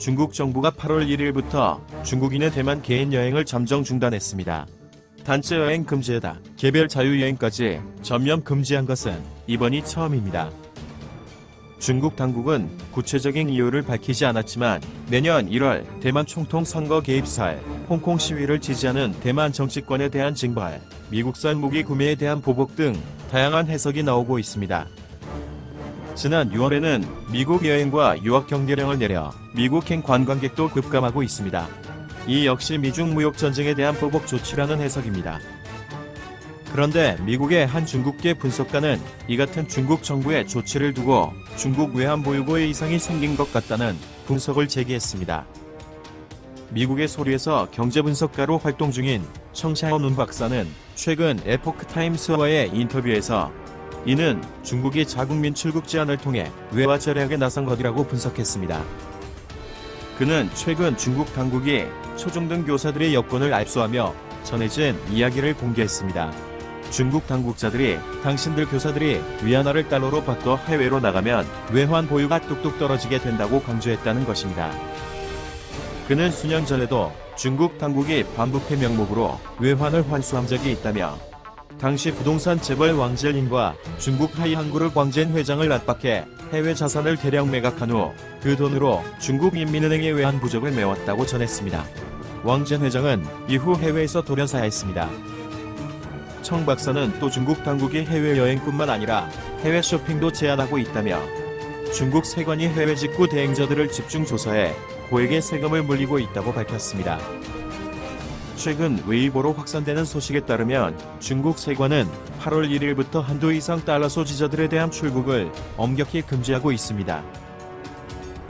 중국 정부가 8월 1일부터 중국인의 대만 개인 여행을 잠정 중단했습니다. 단체 여행 금지에다 개별 자유여행까지 전면 금지한 것은 이번이 처음입니다. 중국 당국은 구체적인 이유를 밝히지 않았지만 내년 1월 대만 총통 선거 개입설, 홍콩 시위를 지지하는 대만 정치권에 대한 징벌, 미국산 무기 구매에 대한 보복 등 다양한 해석이 나오고 있습니다. 지난 6월에는 미국 여행과 유학 경계령을 내려 미국행 관광객도 급감하고 있습니다. 이 역시 미중 무역 전쟁에 대한 보복 조치라는 해석입니다. 그런데 미국의 한 중국계 분석가는 이 같은 중국 정부의 조치를 두고 중국 외환 보유고에 이상이 생긴 것 같다는 분석을 제기했습니다. 미국의 소리에서 경제 분석가로 활동 중인 청샤오 눈 박사는 최근 에포크 타임스와의 인터뷰에서 이는 중국이 자국민 출국 제한을 통해 외화 절약에 나선 것이라고 분석했습니다. 그는 최근 중국 당국이 초중등 교사들의 여권을 압수하며 전해진 이야기를 공개했습니다. 중국 당국자들이 당신들 교사들이 위안화를 달러로 바꿔 해외로 나가면 외환 보유가 뚝뚝 떨어지게 된다고 강조했다는 것입니다. 그는 수년 전에도 중국 당국이 반부패 명목으로 외환을 환수한 적이 있다며 당시 부동산 재벌 왕젤린과 중국 하이항구르 광젠 회장을 압박해 해외 자산을 대량 매각한 후 그 돈으로 중국 인민은행의 외환 부족을 메웠다고 전했습니다. 왕젠 회장은 이후 해외에서 돌연사했습니다. 청 박사는 또 중국 당국이 해외여행뿐만 아니라 해외 쇼핑도 제한하고 있다며 중국 세관이 해외 직구 대행자들을 집중 조사해 고액의 세금을 물리고 있다고 밝혔습니다. 최근 웨이보로 확산되는 소식에 따르면 중국 세관은 8월 1일부터 한도 이상 달러 소지자들에 대한 출국을 엄격히 금지하고 있습니다.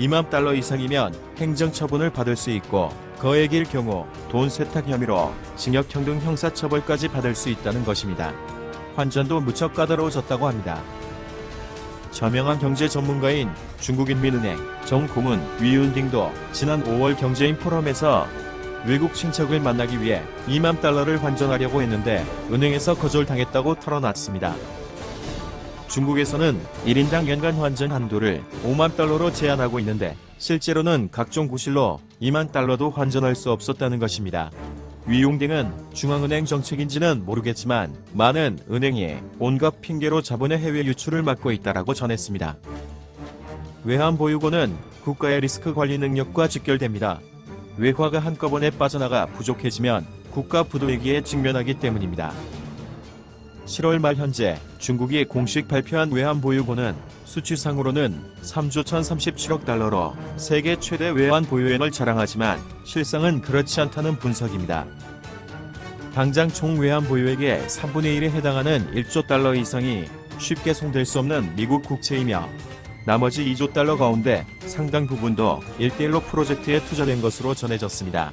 2만 달러 이상이면 행정처분을 받을 수 있고 거액일 경우 돈 세탁 혐의로 징역형 등 형사처벌까지 받을 수 있다는 것입니다. 환전도 무척 까다로워졌다고 합니다. 저명한 경제 전문가인 중국인민은행 정고문 위윤딩도 지난 5월 경제인 포럼에서 외국 친척을 만나기 위해 2만 달러를 환전하려고 했는데 은행에서 거절당했다고 털어놨습니다. 중국에서는 1인당 연간 환전 한도를 5만 달러로 제한하고 있는데 실제로는 각종 구실로 2만 달러도 환전할 수 없었다는 것입니다. 위용딩은 중앙은행 정책인지는 모르겠지만 많은 은행이 온갖 핑계로 자본의 해외 유출을 막고 있다라고 전했습니다. 외환 보유고는 국가의 리스크 관리 능력과 직결됩니다. 외화가 한꺼번에 빠져나가 부족해지면 국가 부도위기에 직면하기 때문입니다. 7월 말 현재 중국이 공식 발표한 외환 보유고는 수치상으로는 3조 1037억 달러로 세계 최대 외환 보유액을 자랑하지만 실상은 그렇지 않다는 분석입니다. 당장 총 외환 보유액의 3분의 1에 해당하는 1조 달러 이상이 쉽게 송될 수 없는 미국 국채이며 나머지 2조 달러 가운데 상당 부분도 1대1로 프로젝트에 투자된 것으로 전해졌습니다.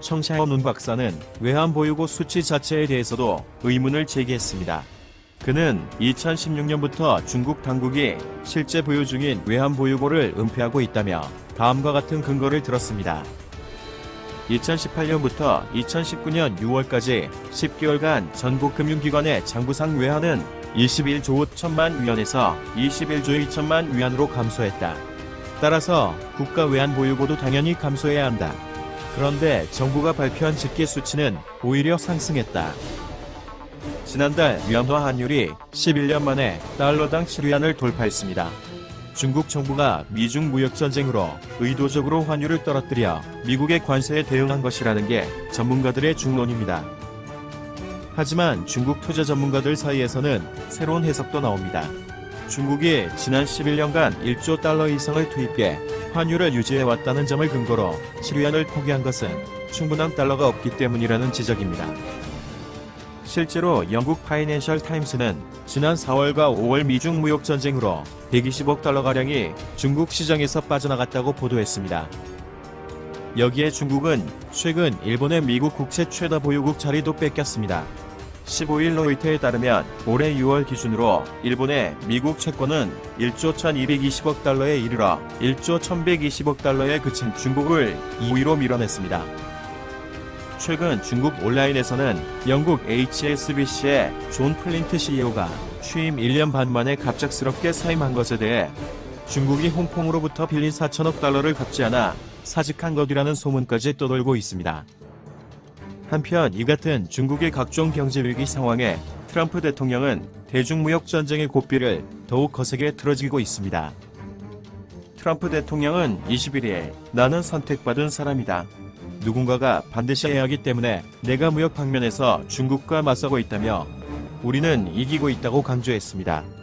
청샤오 눈 박사는 외환 보유고 수치 자체에 대해서도 의문을 제기했습니다. 그는 2016년부터 중국 당국이 실제 보유 중인 외환 보유고를 은폐하고 있다며 다음과 같은 근거를 들었습니다. 2018년부터 2019년 6월까지 10개월간 전국 금융기관의 장부상 외환은 21조 5천만 위안에서 21조 2천만 위안으로 감소했다. 따라서 국가 외환 보유고도 당연히 감소해야 한다. 그런데 정부가 발표한 집계 수치는 오히려 상승했다. 지난달 위안화 환율이 11년 만에 달러당 7위안을 돌파했습니다. 중국 정부가 미중 무역 전쟁으로 의도적으로 환율을 떨어뜨려 미국의 관세에 대응한 것이라는 게 전문가들의 중론입니다. 하지만 중국 투자 전문가들 사이에서는 새로운 해석도 나옵니다. 중국이 지난 11년간 1조 달러 이상을 투입해 환율을 유지해왔다는 점을 근거로 7위안을 포기한 것은 충분한 달러가 없기 때문이라는 지적입니다. 실제로 영국 파이낸셜 타임스는 지난 4월과 5월 미중 무역 전쟁으로 120억 달러가량이 중국 시장에서 빠져나갔다고 보도했습니다. 여기에 중국은 최근 일본의 미국 국채 최다 보유국 자리도 뺏겼습니다. 15일 로이터에 따르면 올해 6월 기준으로 일본의 미국 채권은 1조 1220억 달러에 이르러 1조 1120억 달러에 그친 중국을 2위로 밀어냈습니다. 최근 중국 온라인에서는 영국 HSBC의 존 플린트 CEO가 취임 1년 반 만에 갑작스럽게 사임한 것에 대해 중국이 홍콩으로부터 빌린 4천억 달러를 갚지 않아 사직한 것이라는 소문까지 떠돌고 있습니다. 한편 이 같은 중국의 각종 경제 위기 상황에 트럼프 대통령은 대중무역 전쟁의 고비를 더욱 거세게 틀어지고 있습니다. 트럼프 대통령은 21일 나는 선택받은 사람이다. 누군가가 반드시 해야 하기 때문에 내가 무역 방면에서 중국과 맞서고 있다며 우리는 이기고 있다고 강조했습니다.